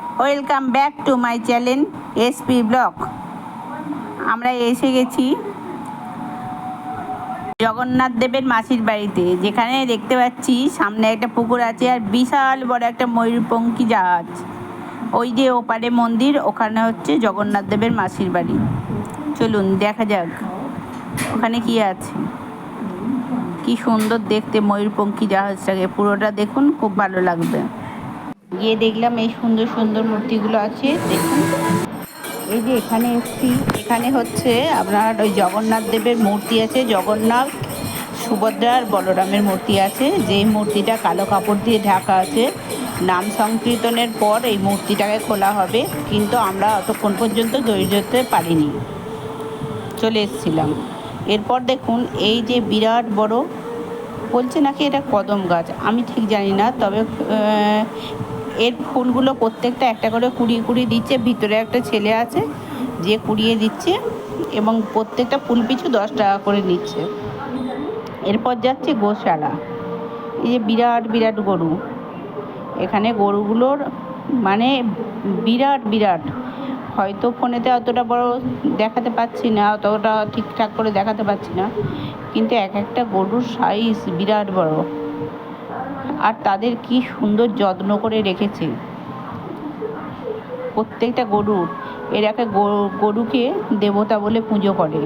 Welcome back to my channel SP block আমরা এসে গেছি জগন্নাথ দেবের মাসির বাড়িতে। যেখানে দেখতে পাচ্ছি সামনে একটা পুকুর আছে আর বিশাল বড় একটা ময়ূরপঙ্খী জাহাজ। ওই যে ওপারে মন্দির, ওখানে হচ্ছে জগন্নাথ দেবের মাসির বাড়ি। চলুন, দেখা যাক ওখানে কি আছে। কি সুন্দর দেখতে ময়ূরপঙ্খী জাহাজটাকে। পুরোটা দেখুন, খুব ভালো লাগবে। গিয়ে দেখলাম এই সুন্দর সুন্দর মূর্তিগুলো আছে, দেখুন। এই যে এখানে এসছি, এখানে হচ্ছে আপনার ওই জগন্নাথ দেবের মূর্তি আছে, জগন্নাথ, সুভদ্রা আর বলরামের মূর্তি আছে যেই মূর্তিটা কালো কাপড় দিয়ে ঢাকা আছে। নাম সংকীর্তনের পর এই মূর্তিটাকে খোলা হবে, কিন্তু আমরা অতক্ষণ পর্যন্ত যেতে পারিনি। চলে এসেছিলাম। এরপর দেখুন, এই যে বিরাট বড়, বলছে নাকি এটা কদম গাছ? আমি ঠিক জানি না, তবে এর ফুলগুলো প্রত্যেকটা একটা করে কুড়িয়ে কুড়িয়ে দিচ্ছে, ভিতরে একটা ছেলে আছে যে কুড়িয়ে দিচ্ছে এবং প্রত্যেকটা ফুল পিছু দশ টাকা করে নিচ্ছে। এরপর যাচ্ছে গোশালা। এই যে বিরাট বিরাট গরু। এখানে গরুগুলোর মানে বিরাট বিরাট। হয়তো ফোনেতে অতটা বড় দেখাতে পাচ্ছি না, অতটা ঠিকঠাক করে দেখাতে পাচ্ছি না, কিন্তু এক একটা গরুর সাইজ বিরাট বড়। আর তাদের কি সুন্দর যত্ন করে রেখেছে। প্রত্যেকটা গরুর এরাকে গরুকে দেবতা বলে পুজো করে।